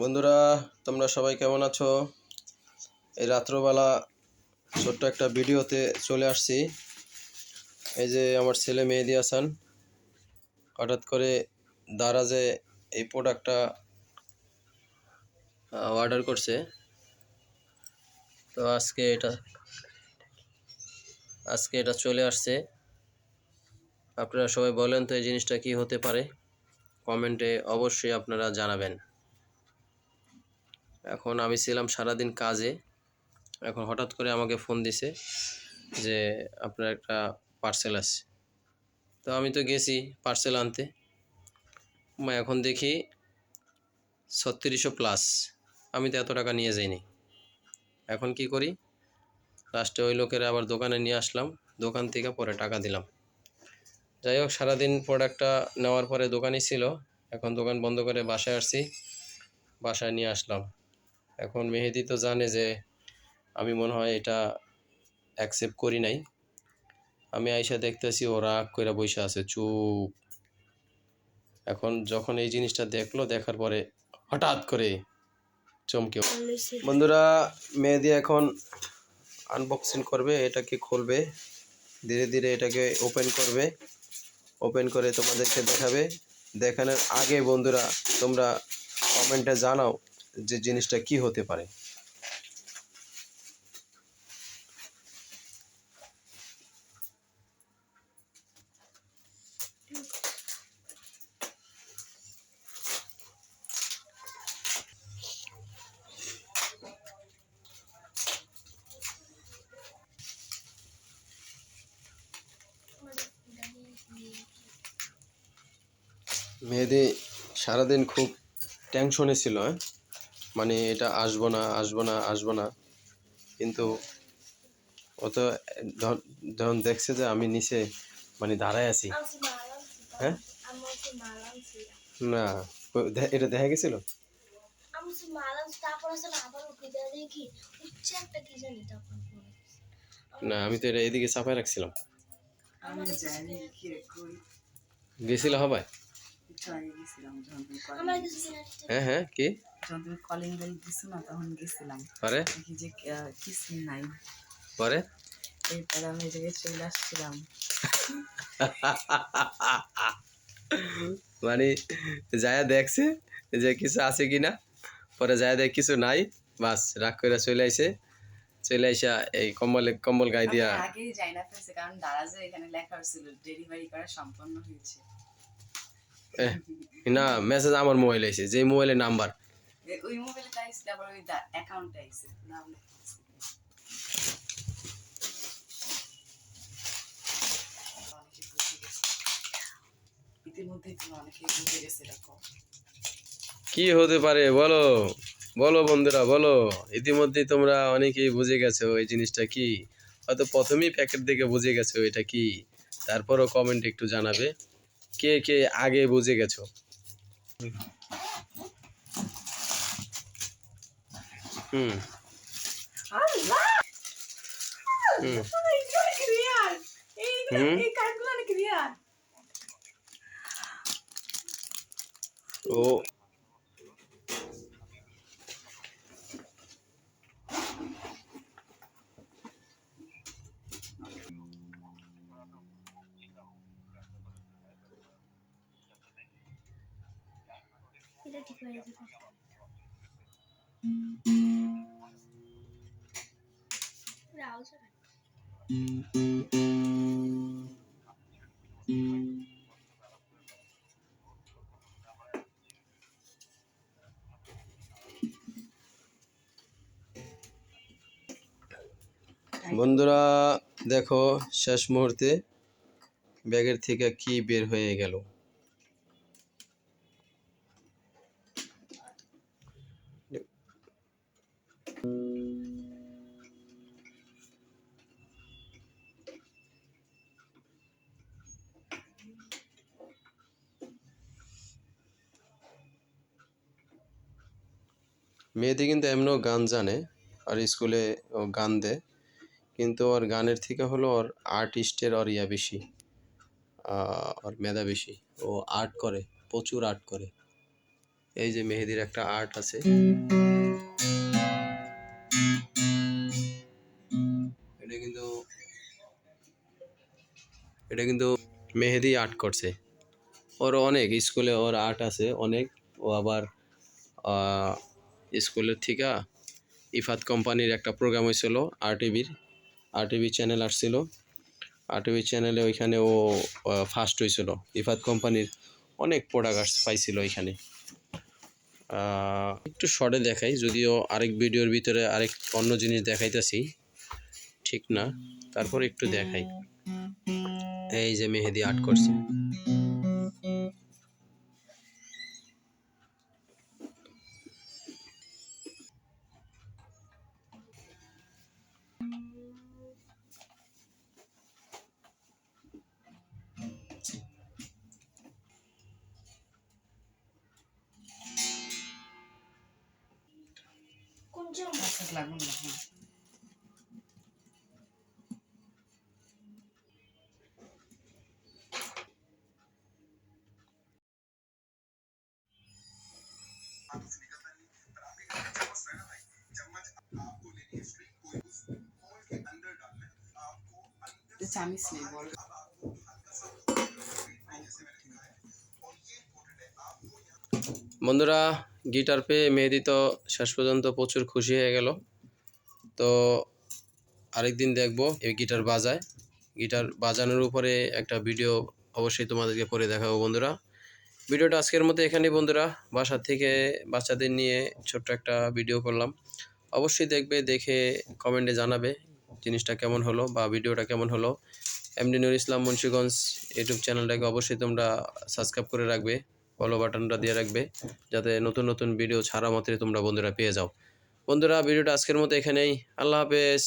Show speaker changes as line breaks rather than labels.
বন্ধুরা, তোমরা সবাই কেমন আছো? এই রাত্রবেলা ছোট্ট একটা ভিডিওতে চলে আসছি। এই যে আমার ছেলে মেহেদি হাসান, হঠাৎ করে দারাজে এই প্রোডাক্টটা অর্ডার করছে। তো আজকে এটা আজকে এটা চলে আসছে। আপনারা সবাই বলেন তো এই জিনিসটা কি হতে পারে? কমেন্টে অবশ্যই আপনারা জানাবেন। এখন আমি ছিলাম সারাদিন কাজে। এখন হঠাৎ করে আমাকে ফোন দিছে যে, আপনার একটা পার্সেল আছে। তো আমি তো গেছি পার্সেল আনতে। এখন দেখি ছত্রিশশো প্লাস আমি তো এত টাকা নিয়ে যাইনি। এখন কি করি? লাস্টে ওই লোকের আবার দোকানে নিয়ে আসলাম। দোকান থেকে পরে টাকা দিলাম। যাই হোক, সারাদিন প্রোডাক্টটা নেওয়ার পরে দোকানই ছিল। এখন দোকান বন্ধ করে বাসায় আসছি। বাসায় নিয়ে আসলাম। এখন মেহেদি তো জানে যে আমি মনে হয় এটা অ্যাকসেপ্ট করি নাই। আমি আইসা দেখতেছি ও রাগ করে বসে আছে, চুপ। এখন যখন এই জিনিসটা দেখল, দেখার পরে হঠাৎ করে চমকে বন্ধুরা, মেহেদি এখন আনবক্সিং করবে, এটাকে খুলবে, ধীরে ধীরে এটাকে ওপেন করবে ওপেন করে তোমাদেরকে দেখাবে। দেখানোর আগে বন্ধুরা, তোমরা কমেন্টে জানাও যে জিনিসটা কি হতে পারে। মেয়েদি সারাদিন খুব টেনশনে ছিল হ্যাঁ? মানে এটা আসব না আসব না আসব না। কিন্তু ও তো যখন- দেখছে যে আমি নিচে মানে দাঁড়ায় আছি। হ্যাঁ? না এটা দেখা গেছিল?
না
আমি তো এটা এদিকে চাপায় রাখছিলাম। গেছিল হবে
একটু আগে গেছিলাম যখন তুমি কলিং
আমার কিছু কিনা
হ্যাঁ হ্যাঁ কি?
যখন তুমি কলিং বেল দিছো না তখন গেছিলাম।
পরে?
দেখি যে কিছু নাই।
পরে?
এরপরে আমি এই চলে আসছিলাম।
মানে যায়া দেখছে যে কিছু আছে কি না পরে যায়া দেখ কিছু নাই বাস রাগ করে চলে আইছে। চলে আইসা এই কম্বলে কম্বল গায়ে দিয়া।
আগেই যাই না ফেলছে কারণ দারাজে এখানে লেখা হয়েছিল ডেলিভারি করা সম্পন্ন হয়েছে।
না মেসেজ আমার মোবাইল আইছে যে মোবাইলের নাম্বার
ওই মোবাইলটা আইছিল আবার ওই অ্যাকাউন্টে আইছে নাম
কি হতে পারে বলো বলো বন্ধুরা বলো। ইতিমধ্যে তোমরা অনেকেই বুঝে গেছো এই জিনিসটা কি। হয়তো প্রথমেই প্যাকেট দেখে বুঝে গেছো এটা কি। তারপরও কমেন্ট একটু জানাবে। কে কে আগে বুঝে গেছো? হুম? ও বন্ধুরা দেখো শেষ মুহূর্তে ব্যাগের থেকে কি বের হয়ে গেল? মেয়েদি কিন্তু এমনও গান জানে আর স্কুলে গান দেয়। কিন্তু ওর গানের থেকে হলো ওর আর্টিস্টের ওর ইয়া বেশি ওর মেধা বেশি। ও আর্ট করে, প্রচুর আর্ট করে। এই যে মেহেদির একটা আর্ট আছে। এটা কিন্তু এটা কিন্তু মেহেদি আর্ট করছে। ওর অনেক, স্কুলে ওর আর্ট আছে অনেক। ও আবার স্কুলের থেকে ইফাত কোম্পানির একটা প্রোগ্রাম হয়েছিল আর টিভির আর টিভি চ্যানেল আসছিল। আর টিভি চ্যানেলে ওইখানে ও ফার্স্ট হয়েছিল। ইফাত কোম্পানির অনেক প্রোডাক্ট পাইছিল ওইখানে। একটু শর্টে দেখাই, যদিও আরেক ভিডিওর ভিতরে আরেক অন্য জিনিস দেখাইতেছি। ঠিক না? তারপর একটু দেখাই। এই যে মেহেদি আর্ট করছে।
কোন জন্য
আচ্ছা লাগুন না হ্যাঁ এটা চামিচ নেই বড়
বন্ধুরা গিটার পেয়ে মেহেদি তো শেষ পর্যন্ত প্রচুর খুশি হয়ে গেল। তো আরেকদিন দেখব এই গিটার বাজায়। গিটার বাজানোর উপরে একটা ভিডিও অবশ্যই তোমাদেরকে পরে দেখাবো বন্ধুরা। ভিডিওটা আজকের মতো এখানেই বন্ধুরা। বাসার থেকে বাচ্চাদের নিয়ে ছোট্ট একটা ভিডিও করলাম। অবশ্যই দেখবে, দেখে কমেন্টে জানাবে জিনিসটা কেমন হলো বা ভিডিওটা কেমন হলো। এমডি নুর ইসলাম মুন্সিগঞ্জ ইউটিউব চ্যানেলটাকে অবশ্যই তোমরা সাবস্ক্রাইব করে রাখবে। ফলো বাটনটা দিয়ে রাখবে, যাতে নতুন নতুন ভিডিও ছাড়া মাত্রে তোমরা বন্ধুরা পেয়ে যাও। বন্ধুরা ভিডিওটা আজকের মতো এখানেই। আল্লাহ হাফেজ।